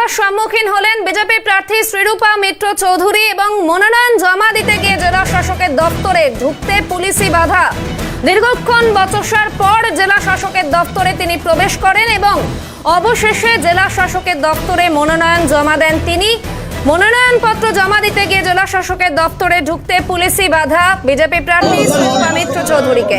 বাধার সম্মুখীন হলেন বিজেপি প্রার্থী শ্রীরূপা মিত্র চৌধুরী এবং মনোনয়ন জমা দিতে গিয়ে জেলা শাসকের দপ্তরে ঢুকতে পুলিশি বাধা। দীর্ঘক্ষণ বচসার পর জেলা শাসকের দপ্তরে তিনি প্রবেশ করেন এবং অবশেষে জেলা শাসকের দপ্তরে মনোনয়ন জমা দেন তিনি। মনোনয়নপত্র জমা দিতে গিয়ে জেলা শাসকের দপ্তরে ঢুকতে পুলিশি বাধা বিজেপি প্রার্থী শ্রীরূপা মিত্র চৌধুরীকে।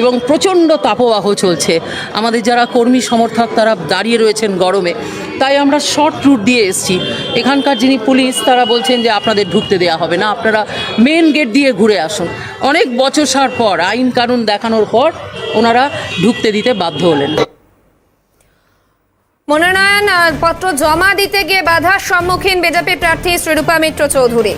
এবং প্রচণ্ড তাপবাহ চলছে। আমাদের যারা কর্মী সমর্থক তারা দাঁড়িয়ে রয়েছেন গরমে। তাই আমরা শর্ট রুট দিয়ে এসেছি। এখানকার যিনি পুলিশ, তারা বলছেন যে আপনাদের ঢুকতে দেওয়া হবে না। আপনারা মেন গেট দিয়ে ঘুরে আসুন। অনেক বচসার পর, আইন কানুন দেখানোর পর ওনারা ঢুকতে দিতে বাধ্য হলেন। মনোনয়ন পত্র জমা দিতে গিয়ে বাধার সম্মুখীন বিজেপি প্রার্থী শ্রীরূপা মিত্র চৌধুরী।